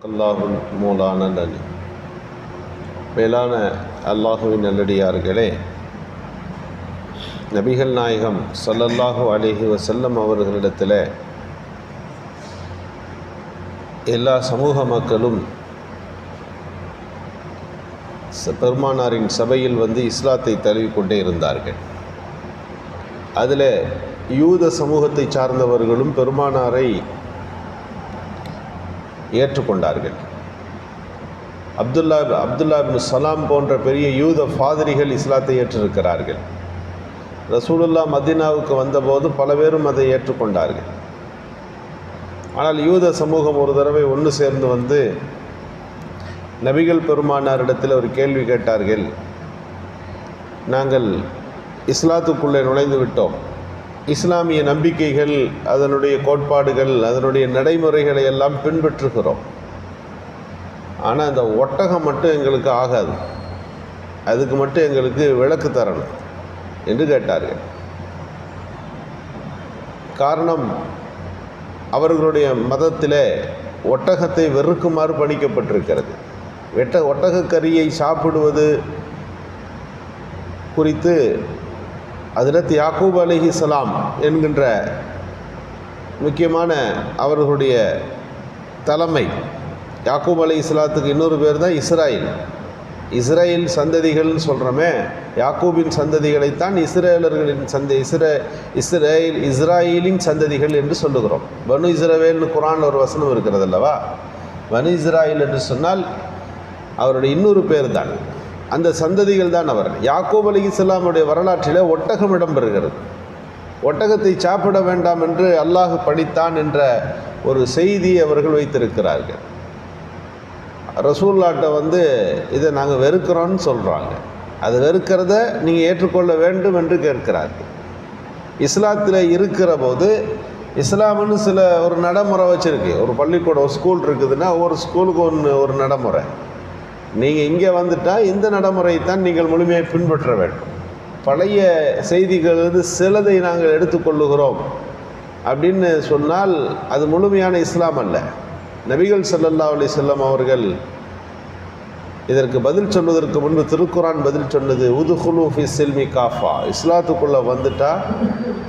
அல்லாஹுல் மூலான நன்றி மேலான அல்லாஹுவின் நல்லடியார்களே நபிகள் நாயகம் சல்லல்லாஹு அலிஹி வசல்லம் அவர்களிடத்தில் எல்லா சமூக மக்களும் பெருமானாரின் சபையில் வந்து இஸ்லாத்தை தழுவிக்கொண்டே இருந்தார்கள். அதில் யூத சமூகத்தை சார்ந்தவர்களும் பெருமானாரை ஏற்றுக்கொண்டார்கள். அப்துல்லா அப்துல்லா இப்னு சலாம் போன்ற பெரிய யூத ஃபாதிரிகள் இஸ்லாத்தை ஏற்றிருக்கிறார்கள். ரசூலுல்லா மதீனாவுக்கு வந்தபோது பல பேரும் அதை ஏற்றுக்கொண்டார்கள். ஆனால் யூத சமூகம் ஒரு தடவை ஒன்று சேர்ந்து வந்து நபிகள் பெருமானாரிடத்தில் ஒரு கேள்வி கேட்டார்கள். நாங்கள் இஸ்லாத்துக்குள்ளே நுழைந்து விட்டோம். இஸ்லாமிய நம்பிக்கைகள் அதனுடைய கோட்பாடுகள் அதனுடைய நடைமுறைகளை எல்லாம் பின்பற்றுகிறோம். ஆனால் அந்த ஒட்டகம் மட்டும் எங்களுக்கு ஆகாது. அதுக்கு மட்டும் எங்களுக்கு விளக்கு தரணும் என்று கேட்டார்கள். காரணம் அவர்களுடைய மதத்திலே ஒட்டகத்தை வெறுக்குமாறு பணிக்கப்பட்டிருக்கிறது. வெட்ட ஒட்டகக்கறியை சாப்பிடுவது குறித்து அதிரத் யாக்கூப் அலைஹிஸ்ஸலாம் என்கின்ற முக்கியமான அவர்களுடைய தலைமை. யாக்கூப் அலி இஸ்லாத்துக்கு இன்னொரு பேர் தான் இஸ்ராயில். இஸ்ரேல் சந்ததிகள்னு சொல்கிறோமே யாக்கூபின் சந்ததிகளைத்தான் இஸ்ரேலர்களின் சந்த இஸ்ரே இஸ்ரேல் இஸ்ராயிலின் சந்ததிகள் என்று சொல்லுகிறோம். பனு இஸ்ரவேல்னு குரான் ஒரு வசனம் இருக்கிறது அல்லவா? பனு இஸ்ராயில் என்று சொன்னால் அவருடைய இன்னொரு பேர் தான். அந்த சந்ததிகள் தான் அவர். யாக்கூப் அலி இஸ்லாமுடைய வரலாற்றில் ஒட்டகம் இடம்பெறுகிறது. ஒட்டகத்தை சாப்பிட வேண்டாம் என்று அல்லாஹ் படித்தான் என்ற ஒரு செய்தி அவர்கள் வைத்திருக்கிறார்கள். ரசூல்லாட்டை வந்து இதை நாங்கள் வெறுக்கிறோன்னு சொல்கிறாங்க அது வெறுக்கிறத நீங்கள் ஏற்றுக்கொள்ள வேண்டும் என்று கேட்கிறார்கள். இஸ்லாத்தில் இருக்கிற போது இஸ்லாம்னு சில ஒரு நடைமுறை வச்சுருக்கு. ஒரு பள்ளிக்கூடம் ஸ்கூல் இருக்குதுன்னா ஒவ்வொரு ஸ்கூலுக்கு ஒன்று ஒரு நடைமுறை. நீங்கள் இங்கே வந்துட்டால் இந்த நடைமுறையை தான் நீங்கள் முழுமையாக பின்பற்ற வேண்டும். பழைய செய்திகள் வந்து சிலதை நாங்கள் எடுத்துக்கொள்ளுகிறோம் அப்படின்னு சொன்னால் அது முழுமையான இஸ்லாம் அல்ல. நபிகள் சல்லல்லா அலி செல்லம் அவர்கள் இதற்கு பதில் சொல்வதற்கு முன்பு திருக்குரான் பதில் சொன்னது உதுகுலு ஃபி சில்மி காஃபா. இஸ்லாத்துக்குள்ளே வந்துட்டால்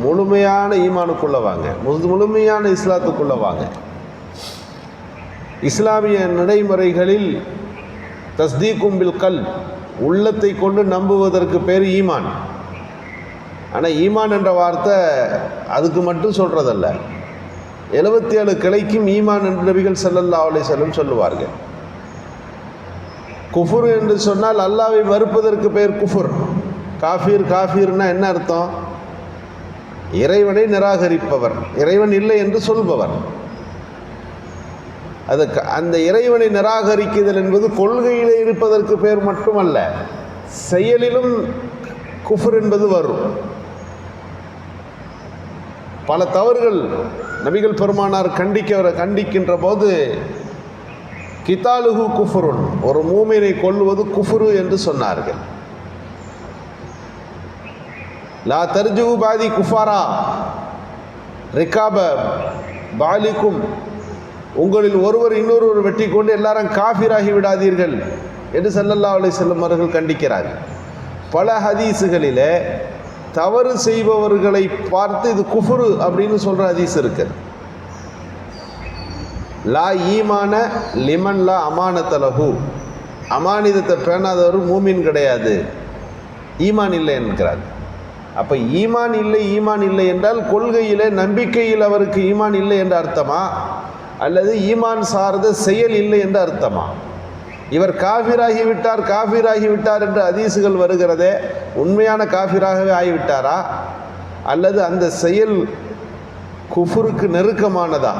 முழுமையான ஈமானுக்குள்ளே வாங்க. முழு- முழுமையான இஸ்லாத்துக்குள்ளே வாங்க. இஸ்லாமிய நடைமுறைகளில் தஸ்தீக்கும் பில் கல் உள்ளத்தை கொண்டு நம்புவதற்கு பேர் ஈமான். ஆனால் ஈமான் என்ற வார்த்தை அதுக்கு மட்டும் சொல்கிறதல்ல எழுபத்தி ஏழு கிளைக்கும் ஈமான் என்று நபிகள் செல்லல்லா அலை செல்லும் சொல்லுவார்கள். குஃபுர் என்று சொன்னால் அல்லாவை மறுப்பதற்கு பெயர் குஃபுர். காஃபீர் காஃபீர்னா என்ன அர்த்தம்? இறைவனை நிராகரிப்பவர் இறைவன் இல்லை என்று சொல்பவர். அது க- அந்த இறைவனை நிராகரிக்குதல் என்பது கொள்கையில் இருப்பதற்கு பேர் மட்டுமல்ல செயலிலும் குஃபுர் என்பது வரும். பல தவறுகள் நபிகள் பெருமானார் கண்டிக்க கண்டிக்கின்ற போது கிதாலுகு குஃபுருன் ஒரு மூமினை கொல்லுவது குஃபுரு என்று சொன்னார்கள். லா தர்ஜு பாதி குஃபாரா ரிகாப பாலிக்கும் உங்களில் ஒருவர் இன்னொருவர் வெட்டி கொண்டு எல்லாரும் காஃபிராகி விடாதீர்கள் என்று சல்லல்லா அலைஹி செல்லும் அவர்கள் கண்டிக்கிறார்கள் பல ஹதீஸுகளில் தவறு செய்பவர்களை பார்த்து இது குஃபுரு அப்படின்னு சொல்கிற ஹதீஸ் இருக்குது லா ஈமான லிமன் லா அமானத்தலகு அமானிதத்தை பேணாதவர் மூமின் கிடையாது. ஈமான் இல்லை என்கிறார். அப்போ ஈமான் இல்லை ஈமான் இல்லை என்றால் கொள்கையிலே நம்பிக்கையில் அவருக்கு ஈமான் இல்லை என்ற அர்த்தமா? அல்லது ஈமான் சார்ந்த செயல் இல்லை என்று அர்த்தமா? இவர் காஃபிராகி விட்டார் விட்டார் என்று அதீசுகள் வருகிறதே உண்மையான காஃபிராகவே ஆகிவிட்டாரா? அல்லது அந்த செயல் குஃபுருக்கு நெருக்கமானதா?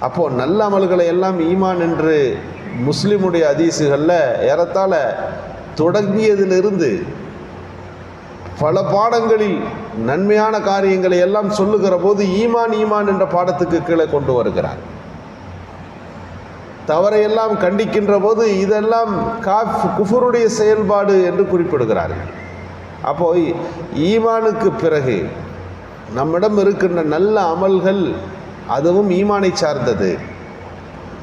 அப்போது நல்ல அமல்களை எல்லாம் ஈமான் என்று முஸ்லிமுடைய அதீசுகளில் ஏறத்தாழ தொடங்கியதிலிருந்து பல பாடங்களில் நன்மையான காரியங்களை எல்லாம் சொல்லுகிற போது ஈமான் ஈமான் என்ற பாடத்துக்கு கீழே கொண்டு வருகிறார். தவறையெல்லாம் கண்டிக்கின்ற போது இதெல்லாம் காஃப் குஃபருடைய செயல்பாடு என்று குறிப்பிடுகிறார்கள். அப்போ ஈமானுக்கு பிறகு நம்மிடம் இருக்கின்ற நல்ல அமல்கள் அதுவும் ஈமானை சார்ந்தது.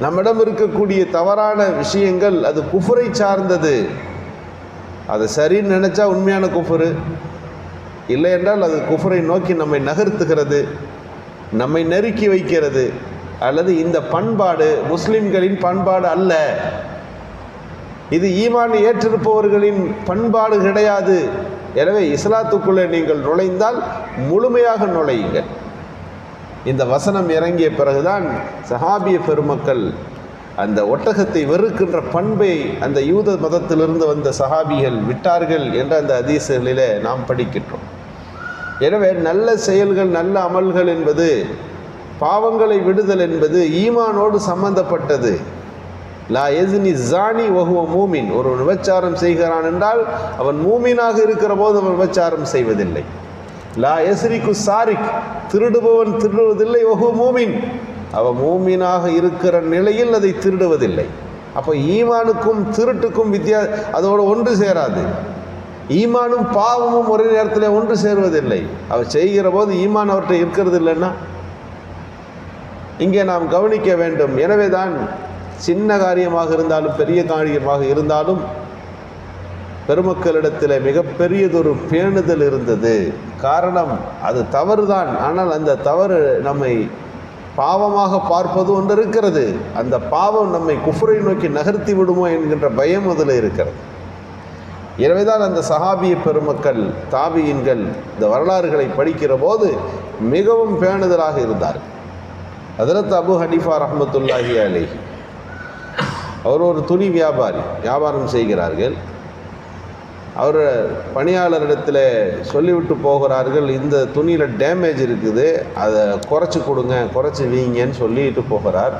நம்மிடம் இருக்கக்கூடிய தவறான விஷயங்கள் அது குஃபரை சார்ந்தது. அது சரின்னு நினச்சா உண்மையான குஃபரு. இல்லை என்றால் அது குஃபரை நோக்கி நம்மை நகர்த்துகிறது நம்மை நெருக்கி வைக்கிறது அல்லது இந்த பண்பாடு முஸ்லிம்களின் பண்பாடு அல்ல. இது ஈமான் ஏற்றிருப்பவர்களின் பண்பாடு கிடையாது. எனவே இஸ்லாத்துக்குள்ளே நீங்கள் நுழைந்தால் முழுமையாக நுழையுங்கள். இந்த வசனம் இறங்கிய பிறகுதான் சஹாபிய பெருமக்கள் அந்த ஒட்டகத்தை வெறுக்கின்ற பண்பை அந்த யூத மதத்திலிருந்து வந்த சஹாபிகள் விட்டார்கள் என்ற அந்த அதிசயங்களிலே நாம் படிக்கின்றோம். எனவே நல்ல செயல்கள் நல்ல அமல்கள் என்பது பாவங்களை விடுதல் என்பது ஈமானோடு சம்பந்தப்பட்டது. லா எஸ்னி ஜானி வகுவ மூமின். ஒரு விபச்சாரம் செய்கிறான் என்றால் அவன் மூமீனாக இருக்கிற போது அவன் விபச்சாரம் செய்வதில்லை. லா எஸ்ரிக்கு சாரிக். திருடுபவன் திருடுவதில்லை வகுவ மூமின். அவன் மூமீனாக இருக்கிற நிலையில் அதை திருடுவதில்லை. அப்போ ஈமானுக்கும் திருட்டுக்கும் வித்தியா அதோடு ஒன்று சேராது. ஈமானும் பாவமும் ஒரே நேரத்தில் ஒன்று சேருவதில்லை. அவர் செய்கிற போது ஈமான் அவர்கிட்ட இருக்கிறது இல்லைன்னா இங்கே நாம் கவனிக்க வேண்டும். எனவே தான் சின்ன காரியமாக இருந்தாலும் பெரிய காரியமாக இருந்தாலும் பெருமக்களிடத்தில் மிகப்பெரியதொரு பேணுதல் இருந்தது. காரணம் அது தவறுதான். ஆனால் அந்த தவறு நம்மை பாவமாக பார்ப்பது ஒன்று இருக்கிறது. அந்த பாவம் நம்மை குஃபுரை நோக்கி நகர்த்தி விடுமோ என்கின்ற பயம் அதில் இருக்கிறது. எனவேதான் அந்த சஹாபிய பெருமக்கள் தாபியின்கள் இந்த வரலாறுகளை படிக்கிற போது மிகவும் பேணுதலாக இருந்தார் அதிரத் அபு ஹனிஃபா ரஹமத்துல்லாஹி அலி அவர் ஒரு துணி வியாபாரி வியாபாரம் செய்கிறார்கள். அவர் பணியாளரிடத்தில் சொல்லிவிட்டு போகிறார்கள் இந்த துணியில் டேமேஜ் இருக்குது அதை குறைச்சி கொடுங்க குறைச்சி வீங்கன்னு சொல்லிட்டு போகிறார்.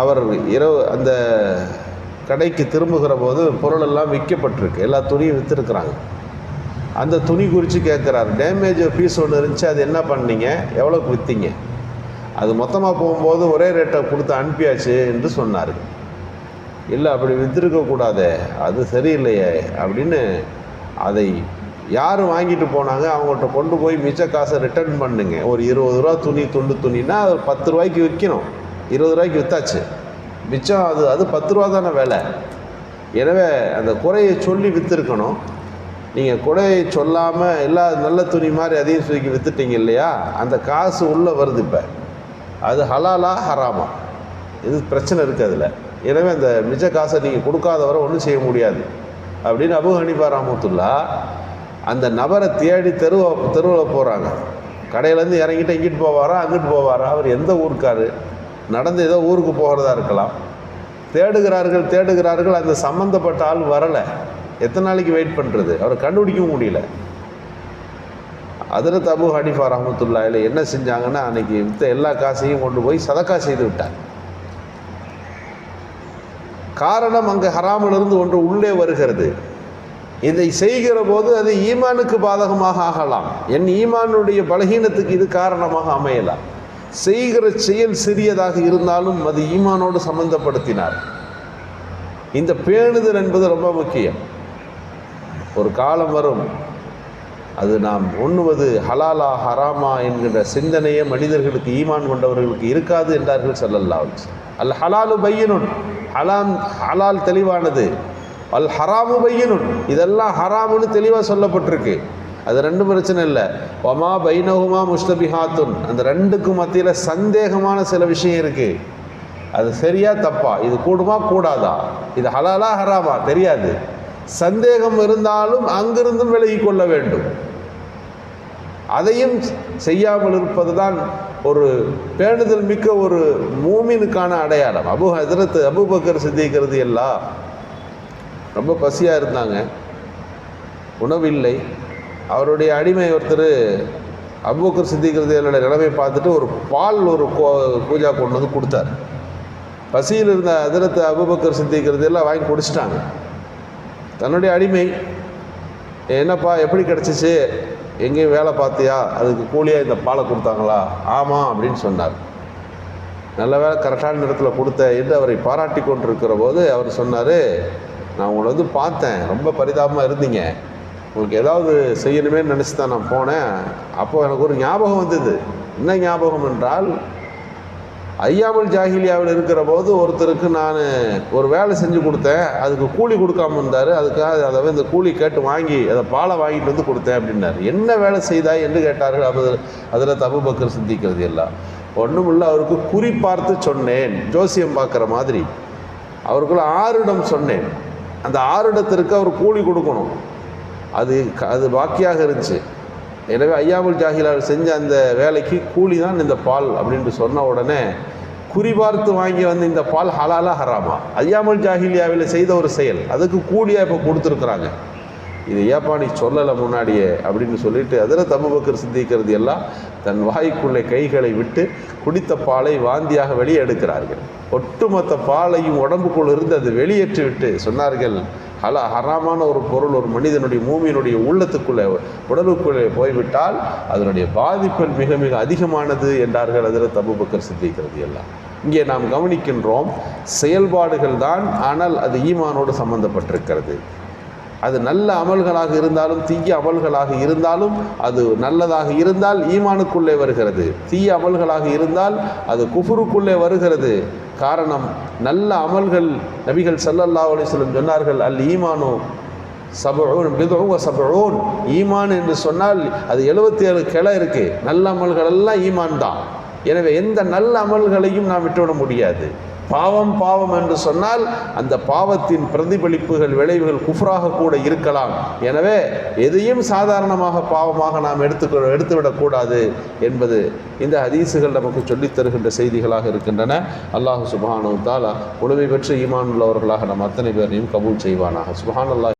அவர் இரவு அந்த கடைக்கு திரும்புகிற போது பொருள் எல்லாம் விற்கப்பட்டிருக்கு. எல்லா துணியும் விற்றுருக்குறாங்க அந்த துணி குறித்து கேட்குறாரு. டேமேஜ் பீஸ் ஒன்று இருந்துச்சு. அது என்ன பண்ணீங்க? எவ்வளோக்கு விற்றீங்க அது மொத்தமாக போகும்போது ஒரே ரேட்டை கொடுத்து அனுப்பியாச்சு என்று சொன்னார். இல்லை அப்படி விற்றுருக்கக்கூடாதே அது சரியில்லையே. அப்படின்னு அதை யார் வாங்கிட்டு போனாங்க? அவங்கள்ட்ட கொண்டு போய் மிச்ச காசை ரிட்டர்ன் பண்ணுங்க. ஒரு இருபது ரூபா துணி துண்டு துணின்னா அது பத்து ரூபாய்க்கு விற்கணும். இருபது ரூபாய்க்கு விற்றாச்சு மிச்சம் அது அது பத்து ரூபா தானே வேலை. எனவே அந்த குறையை சொல்லி விற்றுருக்கணும் நீங்கள் குறையை சொல்லாமல் எல்லா நல்ல துணி மாதிரி அதையும் தூக்கி விற்றுட்டீங்க இல்லையா? அந்த காசு உள்ளே வருது இப்போ. அது ஹலாலா ஹராமா? இது பிரச்சனை இருக்குது அதில். எனவே அந்த மிச்ச காசை நீங்கள் கொடுக்காதவரை ஒன்றும் செய்ய முடியாது. அப்படின்னு அபு ஹனிஃபா ராமத்துல்லா அந்த நபரை தேடி தெருவ தெருவில் போகிறாங்க கடையிலேருந்து இறங்கிட்டு இங்கிட்டு போவாரா அங்கிட்டு போவாரா? அவர் எந்த ஊருக்காரு? நடந்து ஏதோ ஊருக்கு போகிறதா இருக்கலாம். தேடுகிறார்கள் தேடுகிறார்கள் அந்த சம்மந்தப்பட்ட ஆள் வரலை. எத்தனை நாளைக்கு வெயிட் பண்ணுறது அவரை கண்டுபிடிக்கவும் முடியல. அதில் தபு ஹனிஃபா ரஹமத்துல்லாயில் என்ன செஞ்சாங்கன்னா அன்னைக்கு மித்த எல்லா காசையும் கொண்டு போய் சதக்கா செய்து விட்டார். காரணம் அங்கே ஹராமிலிருந்து ஒன்று உள்ளே வருகிறது. இதை செய்கிற போது அது ஈமானுக்கு பாதகமாக ஆகலாம். என் ஈமானுடைய பலகீனத்துக்கு இது காரணமாக அமையலாம். செய்கிற செயல் சிறியதாக இருந்தாலும் அது ஈமானோடு சம்பந்தப்படுத்தினார். இந்த பேணுதல் என்பது ரொம்ப முக்கியம். ஒரு காலம் வரும் அது நாம் உண்ணுவது ஹலாலா ஹராமா என்கின்ற சிந்தனையே மனிதர்களுக்கு ஈமான் கொண்டவர்களுக்கு இருக்காது என்றார்கள் ஸல்லல்லாஹு அல் ஹலாலு பையனுன் ஹலாம் ஹலால் தெளிவானது. அல் ஹராமு பையனுன் இதெல்லாம் ஹராமுன்னு தெளிவாக சொல்லப்பட்டிருக்கு. அது ரெண்டு பிரச்சனை இல்லை. ஒமா பைனகுமா முஸ்தபிஹாத்துன் அந்த ரெண்டுக்கும் மத்தியில் சந்தேகமான சில விஷயம் இருக்குது அது சரியா தப்பா? இது கூடுமா கூடாதா? இது ஹலாலா ஹராமா? தெரியாது. சந்தேகம் இருந்தாலும் அங்கிருந்தும் விலகி கொள்ள வேண்டும். அதையும் செய்யாமல் இருப்பது தான் ஒரு பேணுதல் மிக்க ஒரு மூமினுக்கான அடையாளம். அபு ஹஜரத் அபுபக்கர் சித்திக்கிறது எல்லாம் ரொம்ப பசியாக இருந்தாங்க. உணவில்லை அவருடைய அடிமை ஒருத்தர் அபுபக்கர் சித்திக்கிறது நிலைமை பார்த்துட்டு ஒரு பால் ஒரு கோ- பூஜா கொண்டு வந்து கொடுத்தார். பசியில் இருந்த அதிரத்தை அபுபக்கர் சித்திக்கிறது எல்லாம் வாங்கி குடிச்சிட்டாங்க. தன்னுடைய அடிமை என்னப்பா எப்படி கிடச்சிச்சு? எங்கேயும் வேலை பார்த்தியா? அதுக்கு கூலியாக இந்த பாலை கொடுத்தாங்களா? ஆமாம் அப்படின்னு சொன்னார். நல்ல வேலை கரெக்டான நேரத்தில் கொடுத்த என்று அவரை பாராட்டி கொண்டிருக்கிற போது அவர் சொன்னார் நான் உங்களை வந்து பார்த்தேன். ரொம்ப பரிதாபமாக இருந்தீங்க. உங்களுக்கு ஏதாவது செய்யணுமே நினச்சி தான் நான் போனேன். அப்போது எனக்கு ஒரு ஞாபகம் வந்தது. என்ன ஞாபகம் என்றால் ஐயாமல் ஜாகிலியாவில் இருக்கிற போது ஒருத்தருக்கு நான் ஒரு வேலை செஞ்சு கொடுத்தேன். அதுக்கு கூலி கொடுக்காம இருந்தார். அதுக்காக அதை இந்த கூலி கேட்டு வாங்கி அதை பாலை வாங்கிட்டு வந்து கொடுத்தேன் அப்படின்னாரு. என்ன வேலை செய்தாய் என்று கேட்டார்கள். அது அதில் தபுபக்கர் சிந்திக்கிறது எல்லாம். ஒன்றும் இல்லை அவருக்கு குறி பார்த்து சொன்னேன். ஜோசியம் பார்க்குற மாதிரி. அவருக்குள்ள ஆறிடம் சொன்னேன். அந்த ஆறிடத்திற்கு அவர் கூலி கொடுக்கணும். அது க- அது பாக்கியாக இருந்துச்சு. எனவே ஐயாமுல் ஜாகிலார் செஞ்ச அந்த வேலைக்கு கூலி தான் இந்த பால் அப்படின்ட்டு சொன்ன உடனே குறிபார்த்து வாங்கி வந்த இந்த பால் ஹலாலா ஹராமா. ஐயாமுல் ஜாகிலியாவில் செய்த ஒரு செயல். அதுக்கு கூலியாக இப்போ கொடுத்துருக்குறாங்க. இது ஏப்பா நீ சொல்லலை முன்னாடியே அப்படின்னு சொல்லிட்டு அதில் தபுபக்கர் சிந்திக்கிறது எல்லாம் தன் வாய்க்குள்ளே கைகளை விட்டு குடித்த பாலை வாந்தியாக வெளியே எடுக்கிறார்கள். ஒட்டுமொத்த பாலையும் உடம்புக்குள் இருந்து அது வெளியேற்றி விட்டு சொன்னார்கள் ஹல ஹராமான ஒரு பொருள் ஒரு மனிதனுடைய மூமியினுடைய உள்ளத்துக்குள்ளே உடலுக்குள்ளே போய்விட்டால் அதனுடைய பாதிப்புகள் மிக மிக அதிகமானது என்றார்கள் அதில் தபுபக்கர் சிந்திக்கிறது எல்லாம் இங்கே நாம் கவனிக்கின்றோம் செயல்பாடுகள் தான் ஆனால் அது ஈமானோடு சம்பந்தப்பட்டிருக்கிறது. அது நல்ல அமல்களாக இருந்தாலும் தீய அமல்களாக இருந்தாலும் அது நல்லதாக இருந்தால் ஈமானுக்குள்ளே வருகிறது. தீய அமல்களாக இருந்தால் அது குஃபுருக்குள்ளே வருகிறது. காரணம் நல்ல அமல்கள் நபிகள் சல்லல்லா அலைஹி சொன்னார்கள் அல் ஈமானோ சபூன் பிதுவ சபரோன் ஈமான் என்று சொன்னால் அது எழுபத்தி ஏழு கிளை இருக்குது நல்ல அமல்கள் எல்லாம் ஈமான் தான். எனவே எந்த நல்ல அமல்களையும் நாம் விட்டுவிட முடியாது. பாவம் பாவம் என்று சொன்னால் அந்த பாவத்தின் பிரதிபலிப்புகள் விளைவுகள் குஃப்ராக கூட இருக்கலாம். எனவே எதையும் சாதாரணமாக பாவமாக நாம் எடுத்து எடுத்துவிடக்கூடாது என்பது இந்த ஹதீஸுகள் நமக்கு சொல்லித் தருகின்ற செய்திகளாக இருக்கின்றன. அல்லாஹு சுபானு தாலா உணவை பெற்று ஈமான் உள்ளவர்களாக நம் அத்தனை பேரையும் கபூல் செய்வானாக. சுபான் அல்லாஹ்